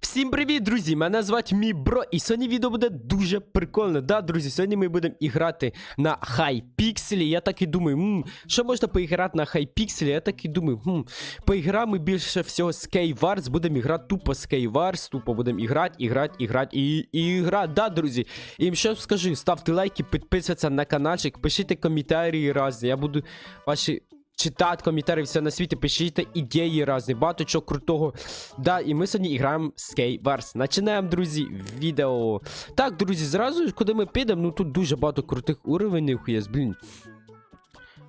Всім привіт, друзі! Мене звати мій бро, і сьогодні відео буде дуже прикольне. Да, друзі, сьогодні ми будемо іграти на хайпікселі. Я так і думаю, м, що можна поіграти на хайпікселі? Я так і думаю, м, поіграємо більше всього Skywars, будемо іграти тупо Skywars, тупо будемо іграти, іграти, іграти і, і іграти. Да, друзі. І що скажу, ставте лайки, підписуйтесь на каналчик, пишіть коментарі різні. Я буду ваші читати коментарі все на світі, пишіть ідеї різні, багато чого крутого. Да, і ми сьогодні граємо Skywars. Починаємо, друзі, відео. Так, друзі, зразу, куди ми підемо, ну тут дуже багато крутих уровнів є, блін.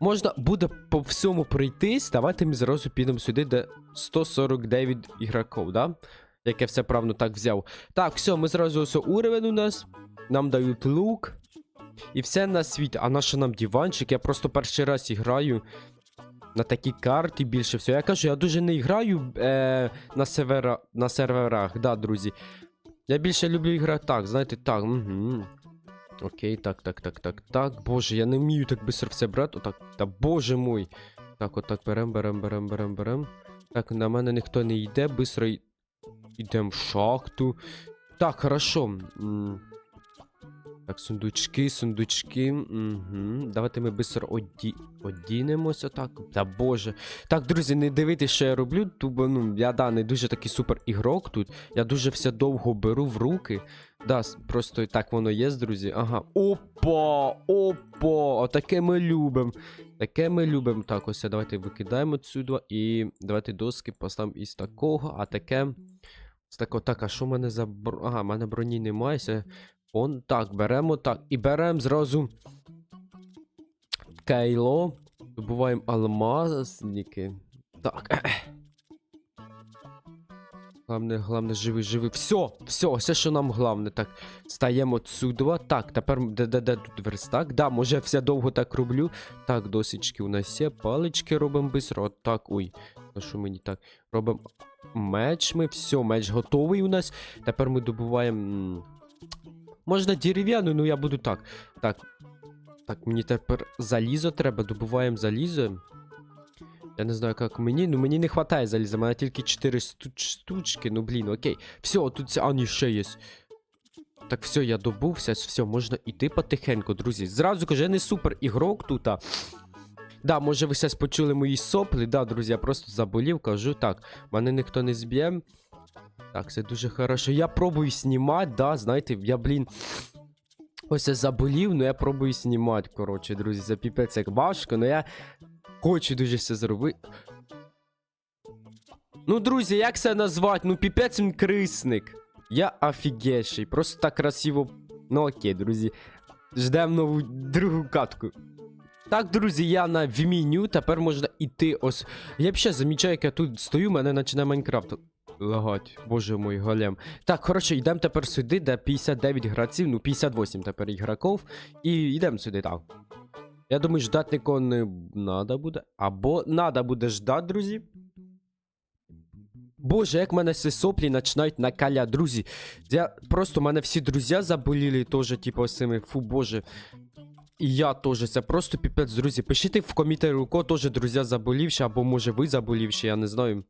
Можна буде по всьому пройтись. Давайте ми зразу підемо сюди, де 149 ігроків, да? Як я все правильно так взяв. Так, все, ми зразу ось уровень у нас. Нам дають лук. І все на світ. А наш нам диванчик. Я просто перший раз граю на такі карти більше всього. Я кажу, я дуже не граю е, на, сервера, на серверах, да, друзі. Я більше люблю грати так, знаєте, так. Угу. Окей, так, так, так, так, так. Боже, я не вмію так швидко все брати. Отак. Та боже мой. Так, отак берем, берем, берем, берем, берем. Так, на мене ніхто не йде, бистро й- йдемо в шахту. Так, хорошо. М. Так, сундучки, сундучки. Угу. Давайте ми швидко оді... одінемося. Так. Та боже. Так, друзі, не дивитесь, що я роблю. Ту, ну, я да, не дуже такий супер ігрок тут. Я дуже все довго беру в руки. Да, просто так воно є, друзі. Ага. Опа! Опа! Отаке ми любимо. Таке ми любимо. Так, ось давайте викидаємо отсюди. І давайте доски поставимо із такого, а таке. Так, а що в мене за бро... Ага, в мене броні немає. Он так, беремо так. І беремо зразу. Кейло. Добуваємо алмазники. Так. Главне, главне, живий, живий. Все, все, все, що нам головне. Так, стаємо отсюди. Так, тепер де, де, де тут верстак? Да, може все довго так роблю. Так, досічки у нас є. Палички робимо бистро. Так, ой. На що мені так? Робимо меч ми. Все, меч готовий у нас. Тепер ми добуваємо. Можна дерев'яну, ну я буду так. Так. Так, мені тепер залізо треба, добуваємо залізо. Я не знаю, як мені, ну мені не вистачає заліза, у мене тільки 4 сту- штучки, ну блін, окей. Все, тут а, ні, ще є. Так, все, я добувся, все, можна йти потихеньку, друзі. Зразу кажу, я не супер ігрок тут. А... Да, може ви зараз почули мої соплі, да, друзі, я просто заболів, кажу так, мене ніхто не зб'є. Так, це дуже хорошо. Я пробую знімати, да, знаєте, я, блін. Ось я заболів, але я пробую знімати, коротше, друзі, за піпець як важко, але я хочу дуже все зробити. Ну, друзі, як це назвати? Ну, піпець він крисник. Я офігейший, просто так красиво. Ну окей, друзі. Ждемо нову другу катку. Так, друзі, я на в меню, тепер можна іти ось. Я ще замічаю, як я тут стою, мене починає Майнкрафт лагать. Боже мой голем. Так, коротше, йдемо тепер сюди, де 59 гравців, ну 58 тепер ігроків. І йдемо сюди, так. Я думаю, ждати нікого не надо буде. Або надо буде ждати, друзі. Боже, як мене ці соплі починають накаляти, друзі. Я просто мене всі друзі заболіли теж, типу, ось цими, фу, боже. І я теж, це просто піпець, друзі. Пишіть в коментарі, у кого теж друзі заболівші, або може ви заболівші, я не знаю.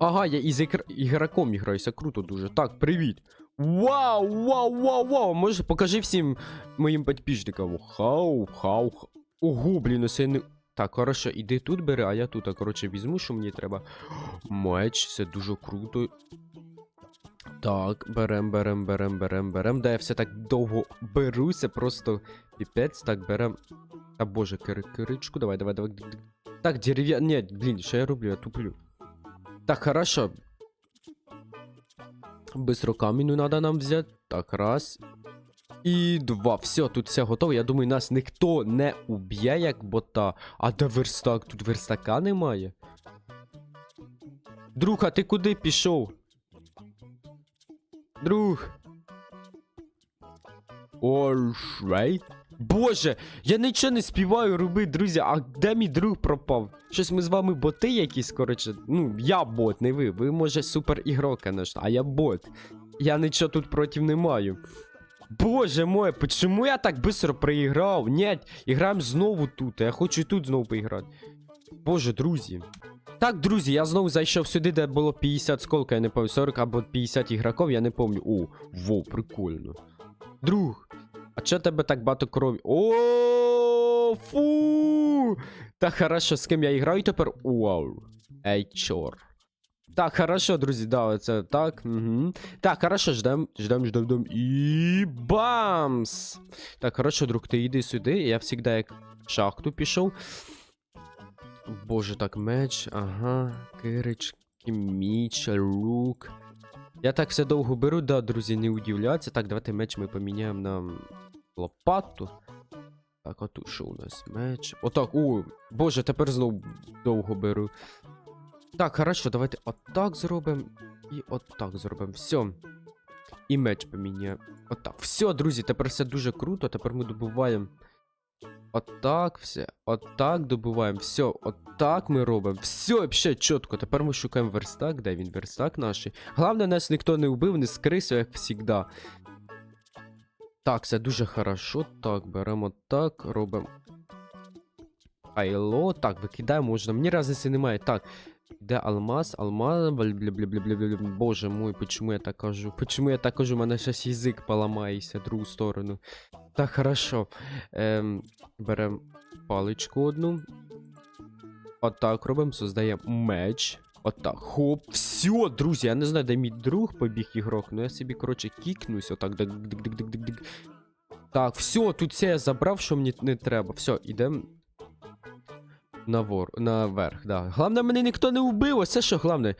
Ага, я із ігр... ігроком граюся, круто дуже. Так, привіт. Вау, вау, вау, вау. Може, покажи всім моїм підписчикам. Хау, хау, хау. Ого, блін, ось я не. Так, хорошо, іди тут бери, а я тут, а, коротше, візьму, що мені треба. Меч, це дуже круто. Так, берем, берем, берем, берем, берем. Да я все так довго беруся, просто піпець, так берем. Та боже, кир киричку, давай, давай, давай. Так, дерев'я. Ні, блін, що я роблю, я туплю. Так, хорошо. Быстро камінь надо нам взяти. Так, раз. І два. Все, тут все готово. Я думаю, нас ніхто не уб'є, як бота. А де верстак? Тут верстака немає. Друг, а ти куди пішов? Друг. Ошрей. Боже, я нічого не співаю робити, друзі. А де мій друг пропав? Щось ми з вами боти якісь, коротше. Ну, я бот, не ви. Ви, може, супер ігрок, конечно, а я бот. Я нічого тут проти не маю. Боже мой, почему я так быстро проіграв? Нет, іграємо знову тут. Я хочу і тут знову поіграти. Боже, друзі. Так, друзі, я знову зайшов сюди, де було 50 сколько, я не пам'ятаю, 40 або 50 ігроків, я не пам'ятаю. О, во, прикольно. Друг, а чого тебе так багато крові? О, фу! Так, хорошо, з ким я граю тепер? Вау. Ей, чор. Так, хорошо, друзі, да, це так. Угу. Так, хорошо, ждем, ждем, ждем, ждем. І бамс! Так, хорошо, друг, ти йди сюди. Я завжди як шахту пішов. Боже, так, меч, ага, кирички, міч, лук. Я так все довго беру, да, друзі, не удивляться. Так, давайте меч ми поміняємо на лопату. Так, а тут що у нас? Меч. Отак, о, боже, тепер знову довго беру. Так, хорошо, давайте отак зробимо. І отак зробимо. Все. І меч поміняємо. Отак. Все, друзі, тепер все дуже круто. Тепер ми добуваємо. Отак все. Отак добуваємо. Все, отак ми робимо. Все, взагалі чітко. Тепер ми шукаємо верстак. Де він верстак наш? Головне, нас ніхто не вбив, не скрився, як завжди. Так, це дуже хорошо. Так, беремо так, робимо. Айло, так, викидаємо можна. Мені разниці немає. Так. Де алмаз, алмаз. Боже мой, почему я так кажу? Почему я так кажу? У мене щас язик поламається в другу сторону. Так, хорошо. Ем, берем паличку одну. Отак робимо, создаємо меч. Отак. Хоп. Все, друзі, я не знаю, де мій друг побіг ігрок, але я собі, коротше, кікнусь. Отак. Дик-дик-дик-дик-дик. Так, все, тут все я забрав, що мені не треба. Все, ідемо. Навор, наверх, да. Головне, мене ніхто не вбив, ось це що головне.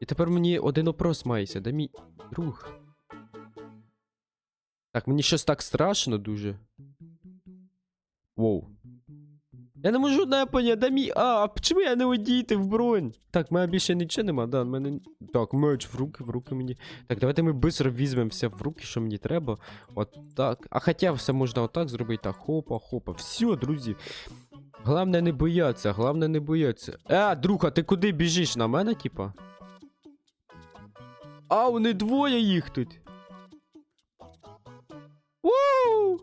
І тепер мені один опрос мається, де мій друг. Так, мені щось так страшно дуже. Воу. Я не можу не поняти, де мій. А, а чому я не одійти в бронь? Так, в мене більше нічого нема, да, в мене. Так, меч в руки, в руки мені. Так, давайте ми візьмемо все в руки, що мені треба. От так. А хоча все можна отак зробити. Так, хопа, хопа. Все, друзі. Главне не бояться, главне не бояться. Е, друг, а ти куди біжиш? На мене, типа? А, вони двоє їх тут. Уу!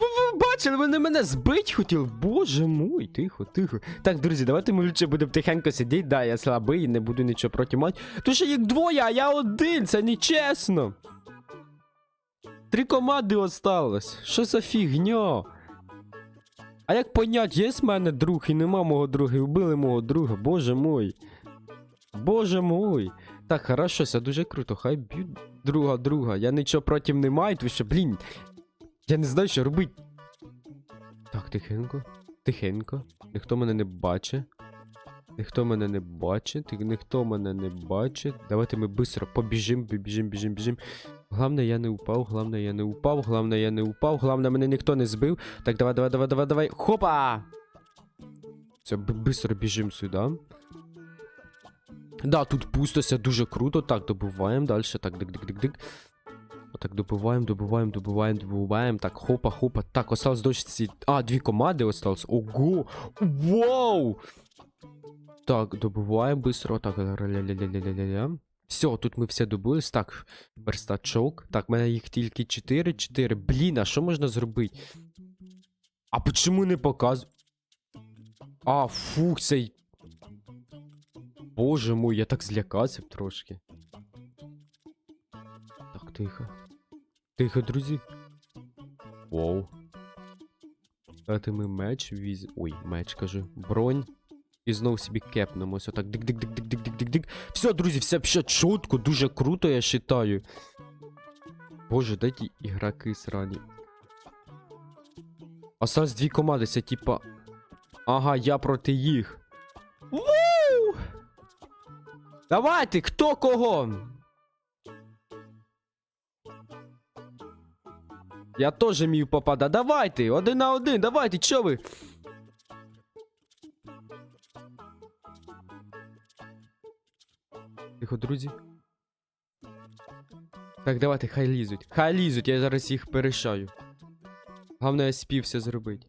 Ви, бачили, вони мене збить хотіли. Боже мой, тихо, тихо. Так, друзі, давайте ми лучше будемо тихенько сидіти. Да, я слабий, не буду нічого проти мати. Тому що їх двоє, а я один, це нечесно. Три команди осталось. Що за фігня? А як понять, є в мене друг і нема мого друга, і вбили мого друга, боже мой. Боже мой. Так, хорошо, це дуже круто. Хай б'ють друга друга. Я нічого проти не маю, тому що, блін. Я не знаю, що робити. Так, тихенько. Тихенько. Ніхто мене не бачить. Ніхто мене не бачить, ніхто мене не бачить. Давайте ми швидко побіжим, біжим, біжим, біжим. Главне, я не упав, главне, я не упав, главне, я не упав, главне, мене ніхто не збив. Так, давай, давай, давай, давай, давай. Хопа! Все, быстро біжим сюди. Да, тут пусто, все дуже круто. Так, добуваємо далі. Так, дик-дик-дик-дик. Отак, добуваємо, добуваємо, добуваємо, добуваємо. Так, хопа, хопа. Так, осталось дощ. А, дві команди осталось. Ого! Вау! Так, добуваємо быстро. Так, ля-ля-ля-ля-ля-ля-ля. Все, тут ми все добулись. Так, верстачок. Так, в мене їх тільки 4. 4. Блін, а що можна зробити? А почему не показує? А, фух, цей. Боже мой, я так злякався трошки. Так, тихо. Тихо, друзі. Воу. Давайте ми меч віз. Ой, меч кажу. Бронь. І знову собі кепнемо. Ось отак. Дик-дик-дик-дик-дик-дик-дик. Все, друзі, все все чітко, дуже круто, я вважаю. Боже, де ті ігроки срані. Осталось дві команди, це типа. Ага, я проти їх. Вуу! Давайте, хто кого? Я теж мію попада. Давайте, один на один, давайте, чо ви? Тихо, друзі. Так, давайте, хай лізуть. Хай лізуть, я зараз їх перешаю. Головне, я спів все зробити.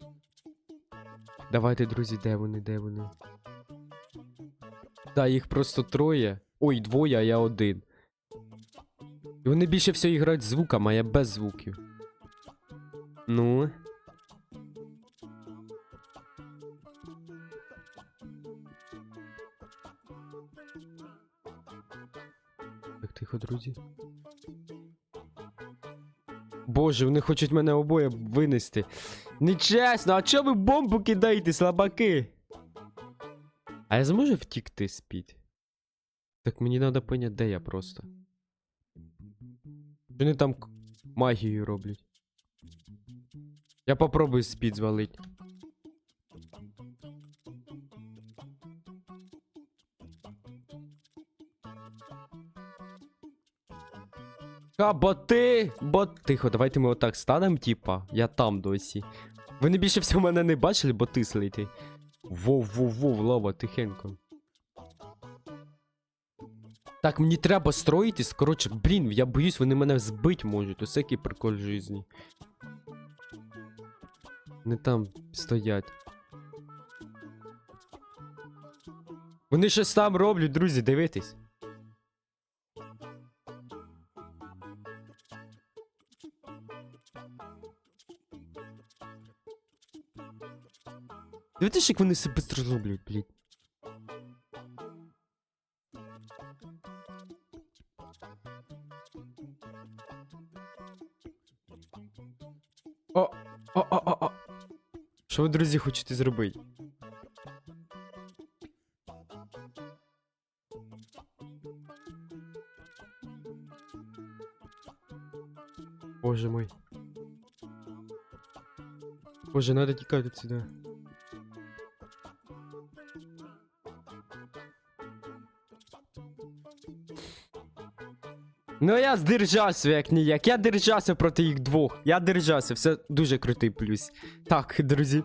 Давайте, друзі, де вони, де вони? Да, їх просто троє. Ой, двоє, а я один. І вони більше всього грають звуком, а я без звуків. Ну. Так тихо, друзі. Боже, вони хочуть мене обоє винести. Нечесно, а чого ви бомбу кидаєте, слабаки? А я зможу втікти спіть? Так мені треба поняти, де я просто. Вони там магію роблять. Я попробую з-під звалить. А, боти! Бот... Тихо, давайте ми отак станемо, типа. Я там досі. Вони більше всього мене не бачили, боти слити. Вов, вов, вов, лава, тихенько. Так, мені треба строїтись. Коротше, блін, я боюсь, вони мене збить можуть. Ось який прикол житті. Не там стоять. Вони щось там роблять, друзі, дивитесь. Дивитесь, як вони себе быстро роблять. О, о, о, о, о. Що ви, друзі, хочете зробити? Боже мой. Боже, надо тікати отсюда. Ну я здержався як ніяк. Я держався проти їх двох. Я держався, все дуже крутий плюс. Так, друзі.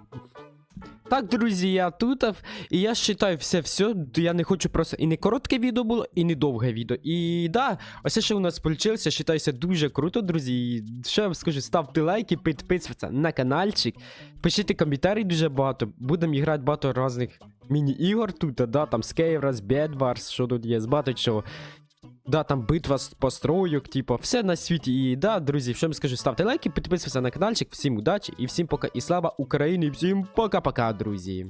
Так, друзі, я тут, і я вважаю все, все. Я не хочу просто і не коротке відео було, і не довге відео. І да, ось що у нас вийшло, вважаюся дуже круто, друзі. І що я вам скажу, ставте лайки, підписуйтесь на каналчик, пишіть коментарі дуже багато. Будемо грати багато різних міні-ігор тут, да, там Skywars, Bedwars, що тут є, з багато чого. Да, там битва з построїк, типу, все на світі. І да, друзі, що я скажу, ставте лайки, підписуйтесь на каналчик, всім удачі і всім пока і слава Україні, всім пока-пока, друзі.